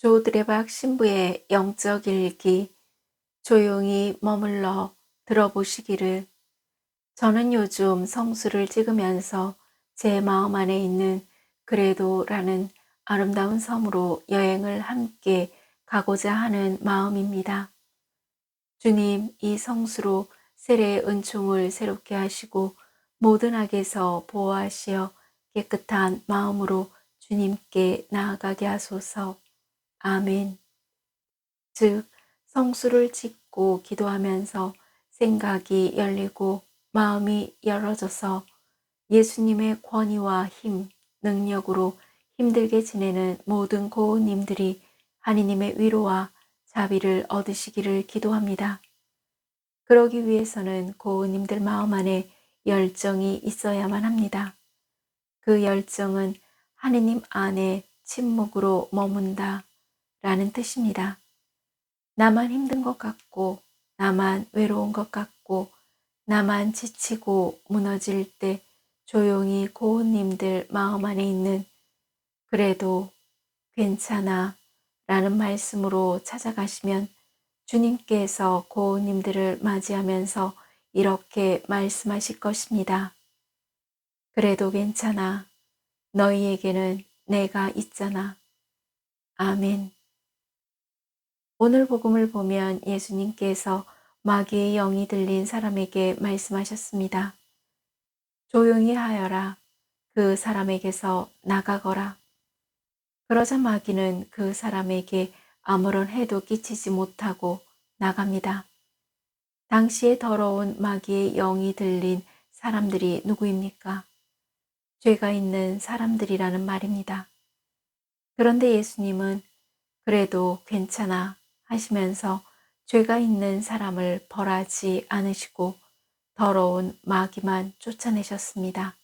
조드레박 신부의 영적 일기 조용히 머물러 들어보시기를 저는 요즘 성수를 찍으면서 제 마음 안에 있는 그래도라는 아름다운 섬으로 여행을 함께 가고자 하는 마음입니다. 주님, 이 성수로 세례의 은총을 새롭게 하시고 모든 악에서 보호하시어 깨끗한 마음으로 주님께 나아가게 하소서. 아멘. 즉, 성수를 짓고 기도하면서 생각이 열리고 마음이 열어져서 예수님의 권위와 힘, 능력으로 힘들게 지내는 모든 고은님들이 하느님의 위로와 자비를 얻으시기를 기도합니다. 그러기 위해서는 고은님들 마음 안에 열정이 있어야만 합니다. 그 열정은 하느님 안에 침묵으로 머문다 라는 뜻입니다. 나만 힘든 것 같고, 나만 외로운 것 같고, 나만 지치고 무너질 때 조용히 고운님들 마음 안에 있는 그래도 괜찮아 라는 말씀으로 찾아가시면 주님께서 고운님들을 맞이하면서 이렇게 말씀하실 것입니다. 그래도 괜찮아. 너희에게는 내가 있잖아. 아멘. 오늘 복음을 보면 예수님께서 마귀의 영이 들린 사람에게 말씀하셨습니다. 조용히 하여라. 그 사람에게서 나가거라. 그러자 마귀는 그 사람에게 아무런 해도 끼치지 못하고 나갑니다. 당시에 더러운 마귀의 영이 들린 사람들이 누구입니까? 죄가 있는 사람들이라는 말입니다. 그런데 예수님은 그래도 괜찮아 하시면서 죄가 있는 사람을 벌하지 않으시고 더러운 마귀만 쫓아내셨습니다.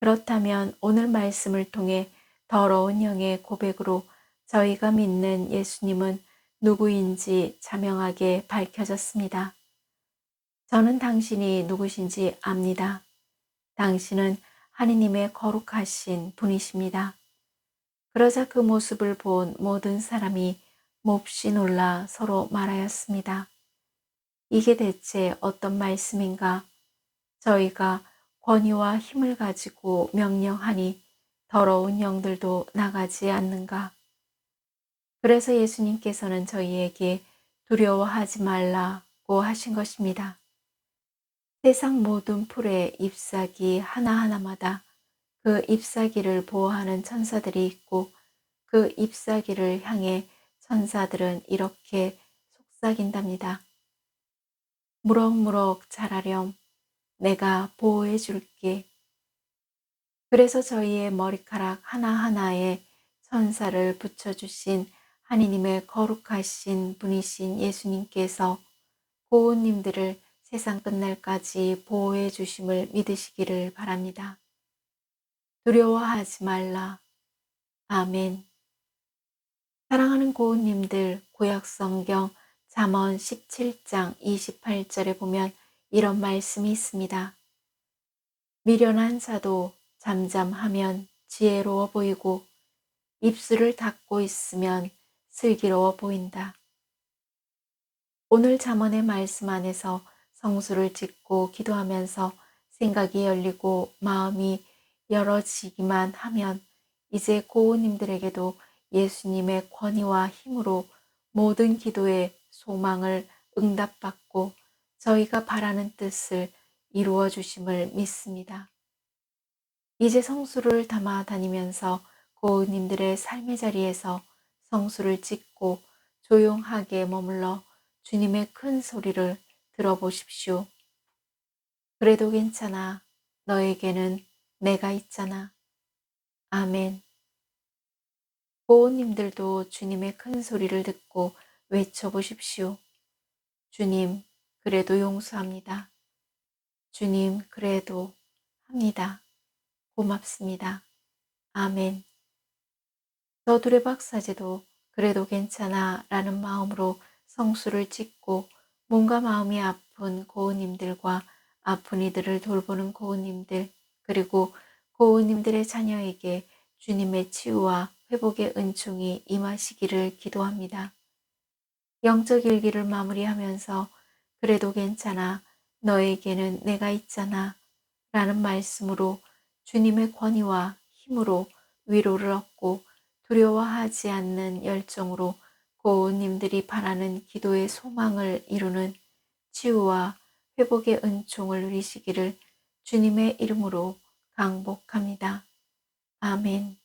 그렇다면 오늘 말씀을 통해 더러운 영의 고백으로 저희가 믿는 예수님은 누구인지 자명하게 밝혀졌습니다. 저는 당신이 누구신지 압니다. 당신은 하느님의 거룩하신 분이십니다. 그러자 그 모습을 본 모든 사람이 몹시 놀라 서로 말하였습니다. 이게 대체 어떤 말씀인가? 저희가 권위와 힘을 가지고 명령하니 더러운 영들도 나가지 않는가? 그래서 예수님께서는 저희에게 두려워하지 말라고 하신 것입니다. 세상 모든 풀의 잎사귀 하나하나마다 그 잎사귀를 보호하는 천사들이 있고 그 잎사귀를 향해 천사들은 이렇게 속삭인답니다. 무럭무럭 자라렴. 내가 보호해 줄게. 그래서 저희의 머리카락 하나하나에 천사를 붙여주신 하느님의 거룩하신 분이신 예수님께서 고운님들을 세상 끝날까지 보호해 주심을 믿으시기를 바랍니다. 두려워하지 말라. 아멘. 사랑하는 고운님들 구약성경 잠언 17장 28절에 보면 이런 말씀이 있습니다. 미련한 자도 잠잠하면 지혜로워 보이고 입술을 닫고 있으면 슬기로워 보인다. 오늘 잠언의 말씀 안에서 성수를 짓고 기도하면서 생각이 열리고 마음이 열어지기만 하면 이제 고우님들에게도 예수님의 권위와 힘으로 모든 기도의 소망을 응답받고 저희가 바라는 뜻을 이루어 주심을 믿습니다. 이제 성수를 담아 다니면서 고우님들의 삶의 자리에서 성수를 찍고 조용하게 머물러 주님의 큰 소리를 들어보십시오. 그래도 괜찮아. 너에게는 내가 있잖아. 아멘. 보호님들도 주님의 큰 소리를 듣고 외쳐보십시오. 주님, 그래도 용서합니다. 주님, 그래도 합니다. 고맙습니다. 아멘. 저 둘의 박사제도 그래도 괜찮아 라는 마음으로 성수를 찍고 몸과 마음이 아픈 고은님들과 아픈 이들을 돌보는 고은님들 그리고 고은님들의 자녀에게 주님의 치유와 회복의 은총이 임하시기를 기도합니다. 영적 일기를 마무리하면서 그래도 괜찮아. 너에게는 내가 있잖아. 라는 말씀으로 주님의 권위와 힘으로 위로를 얻고 두려워하지 않는 열정으로 고우님들이 바라는 기도의 소망을 이루는 치유와 회복의 은총을 누리시기를 주님의 이름으로 강복합니다. 아멘.